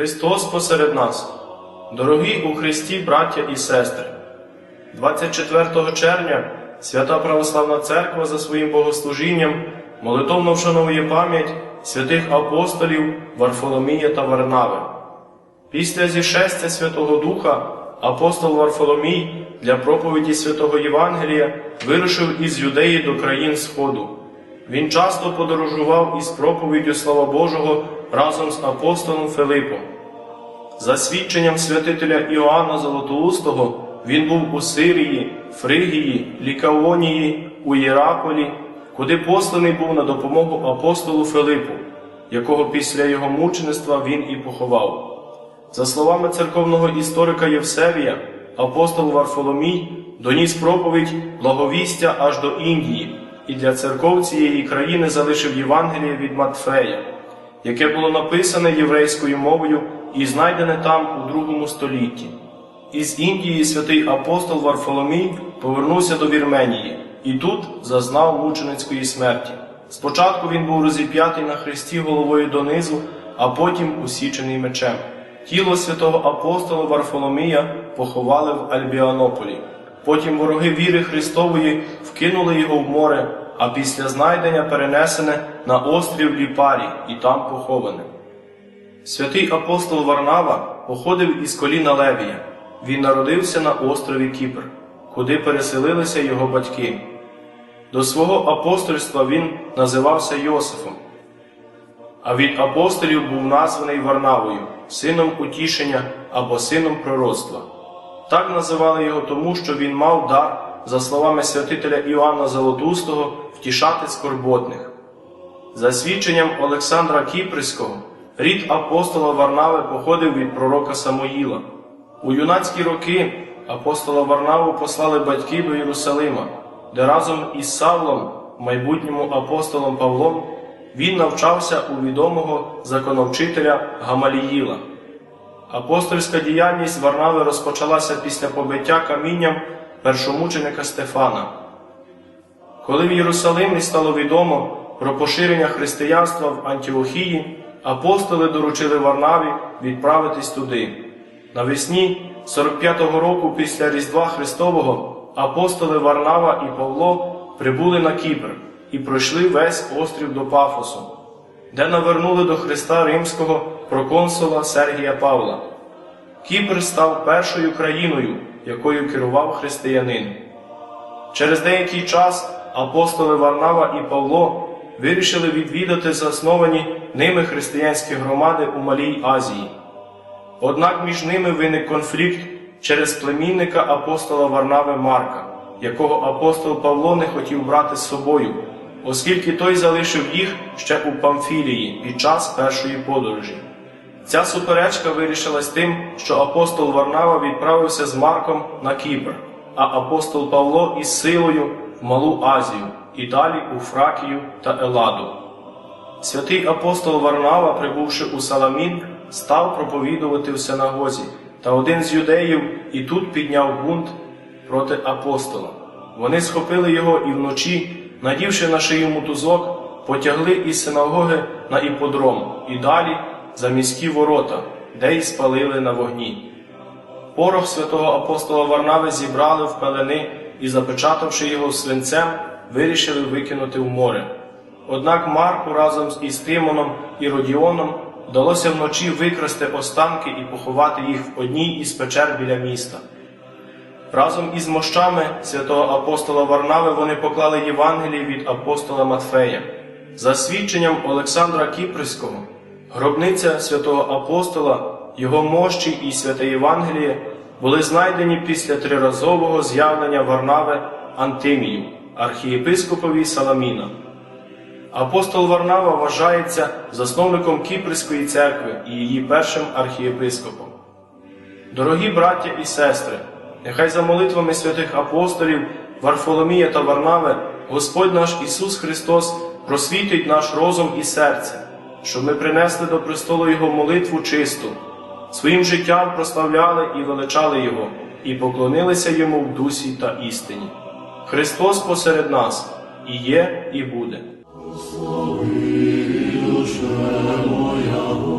Христос посеред нас, дорогі у Христі браття і сестри. 24 червня Свята Православна Церква за своїм богослужінням молитовно вшановує пам'ять святих апостолів Варфоломія та Варнави. Після зішестя Святого Духа апостол Варфоломій для проповіді святого Євангелія вирушив із Юдеї до країн Сходу. Він часто подорожував із проповіддю Слова Божого разом з апостолом Филипом. За свідченням святителя Іоанна Золотоустого, він був у Сирії, Фригії, Лікаонії, у Єраполі, куди посланий був на допомогу апостолу Филипу, якого після його мучеництва він і поховав. За словами церковного історика Євсевія, апостол Варфоломій доніс проповідь благовістя аж до Індії і для церков цієї країни залишив Євангеліє від Матфея, яке було написане єврейською мовою і знайдене там у другому столітті. Із Індії святий апостол Варфоломій повернувся до Вірменії і тут зазнав мученицької смерті. Спочатку він був розіп'ятий на хресті головою донизу, а потім усічений мечем. Тіло святого апостола Варфоломія поховали в Альбіанополі. Потім вороги віри Христової вкинули його в море, а після знайдення перенесене на острів Ліпарі і там поховане. Святий апостол Варнава походив із коліна Левія. Він народився на острові Кіпр, куди переселилися його батьки. До свого апостольства він називався Йосифом, а від апостолів був названий Варнавою, сином утішення або сином пророцтва. Так називали його тому, що він мав дар, за словами святителя Іоанна Золотустого, втішати скорботних. За свідченням Олександра Кіпрського, рід апостола Варнави походив від пророка Самоїла. У юнацькі роки апостола Варнаву послали батьки до Єрусалима, де разом із Савлом, майбутньому апостолом Павлом, він навчався у відомого законовчителя Гамаліїла. Апостольська діяльність Варнави розпочалася після побиття камінням першомученика Стефана. Коли в Єрусалимі стало відомо про поширення християнства в Антіохії, апостоли доручили Варнаві відправитись туди. Навесні 45-го року після Різдва Христового апостоли Варнава і Павло прибули на Кіпр і пройшли весь острів до Пафосу, де навернули до Христа Римського проконсула Сергія Павла. Кіпр став першою країною, якою керував християнин. Через деякий час апостоли Варнава і Павло вирішили відвідати засновані ними християнські громади у Малій Азії. Однак між ними виник конфлікт через племінника апостола Варнави Марка, якого апостол Павло не хотів брати з собою, оскільки той залишив їх ще у Памфілії під час першої подорожі. Ця суперечка вирішилась тим, що апостол Варнава відправився з Марком на Кіпр, а апостол Павло із силою в Малу Азію і далі у Фракію та Еладу. Святий апостол Варнава, прибувши у Саламін, став проповідувати в синагозі, та один з юдеїв і тут підняв бунт проти апостола. Вони схопили його і вночі, надівши на шию мотузок, потягли із синагоги на іподром і далі за міські ворота, де й спалили на вогні. Порох святого апостола Варнави зібрали в пелени і, запечатавши його свинцем, вирішили викинути в море. Однак Марку разом із Тимоном і Родіоном вдалося вночі викрасти останки і поховати їх в одній із печер біля міста. Разом із мощами святого апостола Варнави вони поклали Євангелії від апостола Матфея. За свідченням Олександра Кіпрського, гробниця святого апостола, його мощі і святе Євангеліє були знайдені після триразового з'явлення Варнави Антимію, архієпископові Саламіна. Апостол Варнава вважається засновником Кіпрської церкви і її першим архієпископом. Дорогі браття і сестри, нехай за молитвами святих апостолів Варфоломія та Варнави Господь наш Ісус Христос просвітить наш розум і серце, щоб ми принесли до престолу Його молитву чисту, своїм життям прославляли і величали Його, і поклонилися Йому в дусі та істині. Христос посеред нас і є, і буде. Душе моя